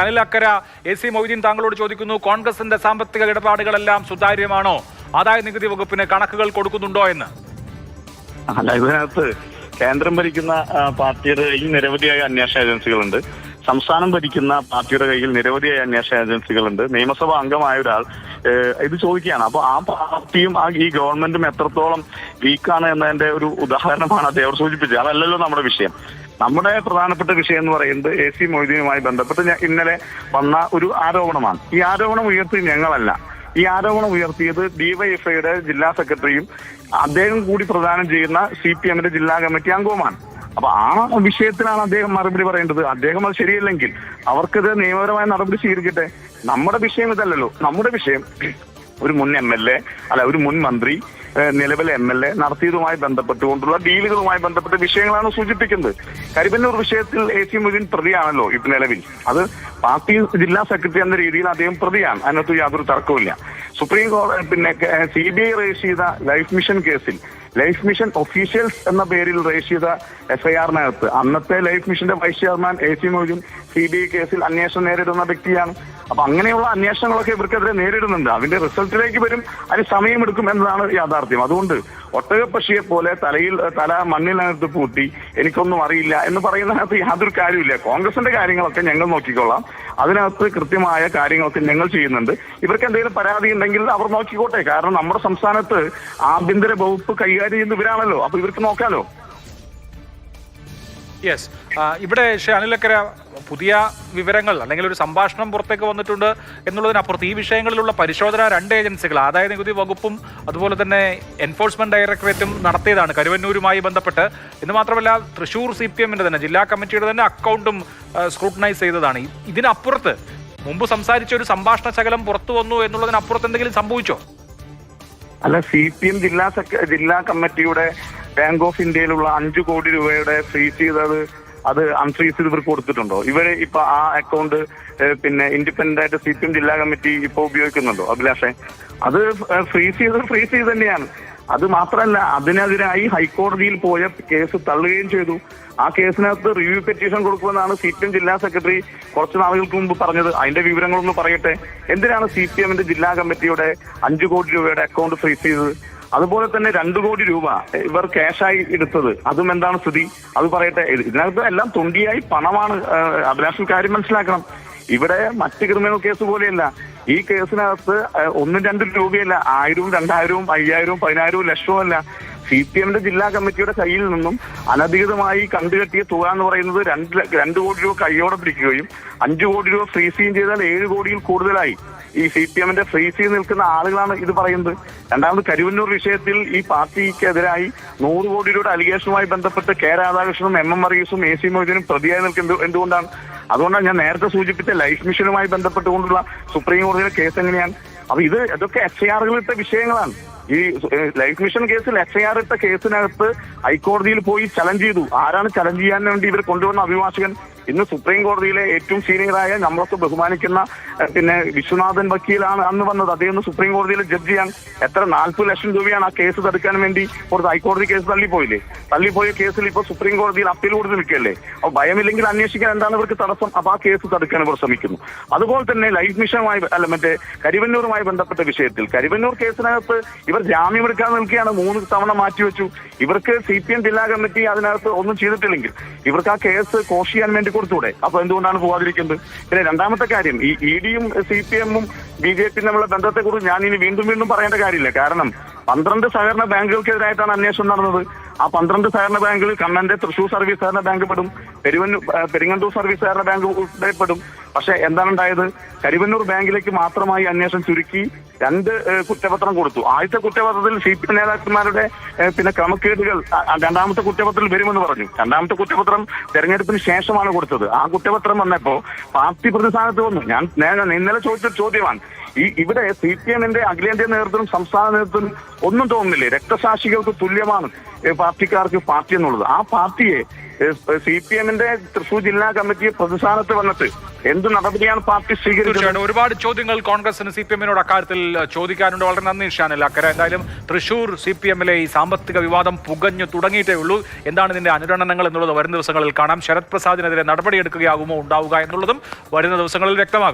Anil Akkara A C Moideen താങ്കളോട് ചോദിക്കുന്നു കോൺഗ്രസിന്റെ സാമ്പത്തിക ഇടപാടുകളെല്ലാം സുതാര്യമാണോ? ആദായ നികുതി വകുപ്പിന് കണക്കുകൾ കൊടുക്കുന്നുണ്ടോ എന്ന്? അല്ല ഇതിനകത്ത് കേന്ദ്രം ഭരിക്കുന്ന പാർട്ടിയുടെ കയ്യിൽ നിരവധിയായ അന്വേഷണ ഏജൻസികളുണ്ട്. സംസ്ഥാനം ഭരിക്കുന്ന പാർട്ടിയുടെ കയ്യിൽ നിരവധിയായ അന്വേഷണ ഏജൻസികളുണ്ട്. നിയമസഭാ അംഗമായ ഒരാൾ ഇത് ചോദിക്കുകയാണ്. അപ്പൊ ആ പാർട്ടിയും ആ ഈ ഗവൺമെന്റും എത്രത്തോളം വീക്കാണ് എന്നതിന്റെ ഒരു ഉദാഹരണമാണ് അദ്ദേഹം സൂചിപ്പിച്ചത്. അതല്ലല്ലോ നമ്മുടെ വിഷയം. നമ്മുടെ പ്രധാനപ്പെട്ട വിഷയം എന്ന് പറയുന്നത് എ സി മൊയ്തീനുമായി ബന്ധപ്പെട്ട് ഇന്നലെ വന്ന ഒരു ആരോപണമാണ്. ഈ ആരോപണം ഉയർത്തി ഞങ്ങളല്ല. ഈ ആരോപണം ഉയർത്തിയത് ഡിവൈഎഫ്ഐയുടെ ജില്ലാ സെക്രട്ടറിയും അദ്ദേഹം കൂടി പ്രദാനം ചെയ്യുന്ന സി പി എമ്മിന്റെ ജില്ലാ കമ്മിറ്റി അംഗവുമാണ്. അപ്പൊ ആ വിഷയത്തിലാണ് അദ്ദേഹം മറുപടി പറയേണ്ടത്. അദ്ദേഹം അത് ശരിയല്ലെങ്കിൽ അവർക്കത് നിയമപരമായ നടപടി സ്വീകരിക്കട്ടെ. നമ്മുടെ വിഷയം ഇതല്ലല്ലോ. നമ്മുടെ വിഷയം ഒരു മുൻ എം എൽ എ അല്ല ഒരു മുൻ മന്ത്രി നിലവിലെ എം എൽ എ നടത്തിയതുമായി ബന്ധപ്പെട്ടുകൊണ്ടുള്ള ഡീലുകളുമായി ബന്ധപ്പെട്ട വിഷയങ്ങളാണ് സൂചിപ്പിക്കുന്നത്. കരിപ്പന്നൂർ വിഷയത്തിൽ എ സി മൊയ്തീൻ പ്രതിയാണല്ലോ ഇപ്പൊ നിലവിൽ. അത് പാർട്ടി ജില്ലാ സെക്രട്ടറി എന്ന രീതിയിൽ അദ്ദേഹം പ്രതിയാണ്. അതിനകത്ത് യാതൊരു തർക്കവുമില്ല. സുപ്രീം കോടതി പിന്നെ സി ബി ഐ റേസ് ചെയ്ത ലൈഫ് മിഷൻ കേസിൽ ലൈഫ് മിഷൻ ഒഫീഷ്യൽസ് എന്ന പേരിൽ രജിസ്റ്റർ ചെയ്ത എഫ്ഐആറിനകത്ത്. അന്നത്തെ ലൈഫ് മിഷന്റെ vice chairman A C Moideen C B I കേസിൽ അന്വേഷണം നേരിടുന്ന വ്യക്തിയാണ്. അപ്പൊ അങ്ങനെയുള്ള അന്വേഷണങ്ങളൊക്കെ ഇവർക്കെതിരെ നേരിടുന്നുണ്ട്. അതിന്റെ റിസൾട്ടിലേക്ക് വരും അതിന് സമയമെടുക്കും എന്നതാണ് യാഥാർത്ഥ്യം. അതുകൊണ്ട് ഒട്ടകപ്പക്ഷിയെ പോലെ തലയിൽ തല മണ്ണിനകത്ത് പൂട്ടി എനിക്കൊന്നും അറിയില്ല എന്ന് പറയുന്നതിനകത്ത് യാതൊരു കാര്യമില്ല കോൺഗ്രസിന്റെ കാര്യങ്ങളൊക്കെ ഞങ്ങൾ നോക്കിക്കൊള്ളാം അതിനകത്ത് കൃത്യമായ കാര്യങ്ങളൊക്കെ ഞങ്ങൾ ചെയ്യുന്നുണ്ട്. ഇവർക്ക് എന്തെങ്കിലും പരാതി ഉണ്ടെങ്കിൽ അവർ നോക്കിക്കോട്ടെ. കാരണം നമ്മുടെ സംസ്ഥാനത്ത് ആഭ്യന്തര വകുപ്പ് കൈകാര്യം ചെയ്യുന്ന ഇവരാണല്ലോ. അപ്പൊ ഇവർക്ക് നോക്കാലോ. യെസ് ഇവിടെ ശ്രീ അനിലക്കര പുതിയ വിവരങ്ങൾ അല്ലെങ്കിൽ ഒരു സംഭാഷണം പുറത്തേക്ക് വന്നിട്ടുണ്ട് എന്നുള്ളതിനപ്പുറത്ത് ഈ വിഷയങ്ങളിലുള്ള പരിശോധന രണ്ട് ഏജൻസികൾ ആദായ നികുതി വകുപ്പും അതുപോലെ തന്നെ എൻഫോഴ്സ്മെന്റ് ഡയറക്ടറേറ്റും നടത്തിയതാണ് കരുവന്നൂരുമായി ബന്ധപ്പെട്ട്. എന്ന് മാത്രമല്ല തൃശൂർ സി പി എമ്മിന്റെ തന്നെ ജില്ലാ കമ്മിറ്റിയുടെ തന്നെ അക്കൗണ്ടും സ്ക്രൂട്ടനൈസ് ചെയ്തതാണ്. ഇതിനപ്പുറത്ത് മുമ്പ് സംസാരിച്ച ഒരു സംഭാഷണ ശകലം പുറത്തു വന്നു എന്നുള്ളതിനപ്പുറത്ത് എന്തെങ്കിലും സംഭവിച്ചോ? അല്ല സി പി എം ജില്ലാ ജില്ലാ കമ്മിറ്റിയുടെ ബാങ്ക് ഓഫ് ഇന്ത്യയിലുള്ള അഞ്ചു കോടി രൂപയുടെ ഫ്രീസ് ചെയ്തത് അത് അൺഫ്രീസ് ചെയ്ത് ഇവർക്ക് കൊടുത്തിട്ടുണ്ടോ? ഇവർ ഇപ്പൊ ആ അക്കൗണ്ട് പിന്നെ ഇൻഡിപെൻഡന്റ് ആയിട്ട് സി പി എം ജില്ലാ കമ്മിറ്റി ഇപ്പൊ ഉപയോഗിക്കുന്നുണ്ടോ അഭിലാഷെ? അത് ഫ്രീസ് ചെയ്ത് ഫ്രീസ് ചെയ്ത് തന്നെയാണ്. അത് മാത്രമല്ല അതിനെതിരായി ഹൈക്കോടതിയിൽ പോയ കേസ് തള്ളുകയും ചെയ്തു. ആ കേസിനകത്ത് റിവ്യൂ പെറ്റീഷൻ കൊടുക്കുമെന്നാണ് സി പി എം ജില്ലാ സെക്രട്ടറി കുറച്ച് നാളുകൾക്ക് മുമ്പ് പറഞ്ഞത്. അതിന്റെ വിവരങ്ങളൊന്ന് പറയട്ടെ? എന്തിനാണ് സി പി എമ്മിന്റെ ജില്ലാ കമ്മിറ്റിയുടെ അഞ്ചു കോടി രൂപയുടെ അക്കൗണ്ട് ഫ്രീസ് ചെയ്തത്? അതുപോലെ തന്നെ രണ്ടു കോടി രൂപ ഇവർ ക്യാഷായി എടുത്തത്. അതും എന്താണ് സ്ഥിതി? അത് പറയട്ടെ. ഇതിനകത്ത് എല്ലാം തുണ്ടിയായി പണമാണ് അഭിലാഷം കാര്യം മനസ്സിലാക്കണം. ഇവിടെ മറ്റ് ക്രിമിനൽ കേസ് പോലെയല്ല. ഈ കേസിനകത്ത് ഒന്നും രണ്ടും രൂപയല്ല. ആയിരവും രണ്ടായിരവും അയ്യായിരവും പതിനായിരവും ലക്ഷവും അല്ല. സി പി എമ്മിന്റെ ജില്ലാ കമ്മിറ്റിയുടെ കയ്യിൽ നിന്നും അനധികൃതമായി കണ്ടുകെട്ടിയ തുക എന്ന് പറയുന്നത് രണ്ട് രണ്ട് കോടി രൂപ കൈയോടെ പിടിക്കുകയും അഞ്ചു കോടി രൂപ ഫ്രീസ് ചെയ്യുകയും ചെയ്താൽ ഏഴ് കോടിയിൽ കൂടുതലായി. ഈ സി പി എമ്മിന്റെ ഫ്രീസ് ചെയ്ത് നിൽക്കുന്ന ആളുകളാണ് ഇത് പറയുന്നത്. രണ്ടാമത് കരുവന്നൂർ വിഷയത്തിൽ ഈ പാർട്ടിക്കെതിരായി നൂറ് കോടി രൂപയുടെ അലിഗേഷനുമായി ബന്ധപ്പെട്ട് കെ രാധാകൃഷ്ണനും എം എം മറിയസും എ സി മൊയ്തീനും പ്രതിയായി നിൽക്കുന്നത് എന്തുകൊണ്ടാണ്? അതുകൊണ്ടാണ് ഞാൻ നേരത്തെ സൂചിപ്പിച്ച ലൈഫ് മിഷനുമായി ബന്ധപ്പെട്ടുകൊണ്ടുള്ള സുപ്രീം കോടതിയുടെ കേസ് എങ്ങനെയാണ്? അപ്പൊ ഇത് ഇതൊക്കെ എഫ് ഐ ആറുകളിട്ട വിഷയങ്ങളാണ്. ഈ ലൈഫ് മിഷൻ കേസിൽ എഫ് ഐ ആർ ഇട്ട കേസിനകത്ത് ഹൈക്കോടതിയിൽ പോയി ചലഞ്ച് ചെയ്തു. ആരാണ് ചലഞ്ച് ചെയ്യാൻ വേണ്ടി ഇവർ കൊണ്ടുവന്ന അഭിഭാഷകൻ? ഇന്ന് സുപ്രീം കോടതിയിലെ ഏറ്റവും സീനിയറായ നമ്മളൊക്കെ ബഹുമാനിക്കുന്ന പിന്നെ വിശ്വനാഥൻ വക്കീലാണ് അന്ന് വന്നത്. അദ്ദേഹം സുപ്രീം കോടതിയിലെ ജഡ്ജിയാണ് എത്ര നാൽപ്പത് ലക്ഷം രൂപയാണ് ആ കേസ് തടുക്കാൻ വേണ്ടി കൊടുത്ത് ഹൈക്കോടതി കേസ് തള്ളിപ്പോയില്ലേ? തള്ളിപ്പോയ കേസിൽ ഇപ്പൊ സുപ്രീം കോടതിയിൽ അപ്പീൽ കൊടുത്ത് നിൽക്കല്ലേ അപ്പൊ ഭയമില്ലെങ്കിൽ അന്വേഷിക്കാൻ എന്താണ് ഇവർക്ക് തടസ്സം? അപ്പൊ ആ കേസ് തടുക്കാൻ ഇവർ ശ്രമിക്കുന്നു. അതുപോലെ തന്നെ ലൈഫ് മിഷനുമായി അല്ല മറ്റേ കരിവന്നൂരുമായി ബന്ധപ്പെട്ട വിഷയത്തിൽ കരിവന്നൂർ കേസിനകത്ത് ഇവർ ജാമ്യം എടുക്കാൻ നിൽക്കുകയാണ്. മൂന്ന് തവണ മാറ്റിവെച്ചു. ഇവർക്ക് സി പി എം ജില്ലാ കമ്മിറ്റി അതിനകത്ത് ഒന്നും ചെയ്തിട്ടില്ലെങ്കിൽ ഇവർക്ക് ആ കേസ് കോഷ് ചെയ്യാൻ വേണ്ടി കൊടുത്തൂടെ അപ്പൊ എന്തുകൊണ്ടാണ് പോവാതിരിക്കുന്നത്? പിന്നെ രണ്ടാമത്തെ കാര്യം ഈ ഇ ഡിയും സി പി എമ്മും ബി ജെ പി തമ്മിലുള്ള ബന്ധത്തെക്കുറിച്ച് ഞാൻ ഇനി വീണ്ടും വീണ്ടും പറയേണ്ട കാര്യമില്ല. കാരണം പന്ത്രണ്ട് സഹകരണ ബാങ്കുകൾക്കെതിരായിട്ടാണ് അന്വേഷണം നടന്നത്. ആ പന്ത്രണ്ട് സഹകരണ ബാങ്കിൽ കണ്ണന്റെ തൃശൂർ സർവീസ് സഹകരണ ബാങ്ക് പെടും പെരുവന്നൂർ പെരിങ്ങണ്ടൂർ സർവീസ് സഹകരണ ബാങ്ക് ഉൾപ്പെടെപ്പെടും പക്ഷെ എന്താണ് ഉണ്ടായത് കരിവന്നൂർ ബാങ്കിലേക്ക് മാത്രമായി അന്വേഷണം ചുരുക്കി രണ്ട് കുറ്റപത്രം കൊടുത്തു. ആദ്യത്തെ കുറ്റപത്രത്തിൽ സി പി നേതാക്കന്മാരുടെ പിന്നെ ക്രമക്കേടുകൾ രണ്ടാമത്തെ കുറ്റപത്രത്തിൽ വരുമെന്ന് പറഞ്ഞു. രണ്ടാമത്തെ കുറ്റപത്രം തെരഞ്ഞെടുപ്പിന് ശേഷമാണ് കൊടുത്തത്. ആ കുറ്റപത്രം വന്നപ്പോ പാർട്ടി പ്രതിസ്ഥാനത്ത് വന്നു. ഞാൻ ഇന്നലെ ചോദിച്ച ചോദ്യമാണ്. ഈ ഇവിടെ സി പി എമ്മിന്റെ അഖിലേന്ത്യാ നേതൃത്വം സംസ്ഥാന നേതൃത്വം ഒന്നും തോന്നുന്നില്ലേ? രക്തസാക്ഷികൾക്ക് തുല്യമാണ് പാർട്ടിക്കാർക്ക് പാർട്ടി എന്നുള്ളത്. ആ പാർട്ടിയെ സി പി എമ്മിന്റെ തൃശൂർ ജില്ലാ കമ്മിറ്റി പ്രതിസ്ഥാനത്ത് വന്നിട്ട് എന്ത് നടപടിയാണ് പാർട്ടി സ്വീകരിച്ചത് ഒരുപാട് ചോദ്യങ്ങൾ കോൺഗ്രസിന് സി പി എമ്മിനോട് അക്കാര്യത്തിൽ ചോദിക്കാനുണ്ട്. വളരെ നന്ദി ഷാനൽ അക്കര എന്തായാലും തൃശൂർ സി പി എമ്മിലെ ഈ സാമ്പത്തിക വിവാദം പുകഞ്ഞു തുടങ്ങിയിട്ടേ ഉള്ളൂ. എന്താണ് ഇതിന്റെ അനുരണനങ്ങൾ എന്നുള്ളത് വരും ദിവസങ്ങളിൽ കാണാം. ശരത് പ്രസാദിനെതിരെ നടപടിയെടുക്കുകയാകുമോ ഉണ്ടാവുക എന്നുള്ളതും വരുന്ന ദിവസങ്ങളിൽ വ്യക്തമാകും.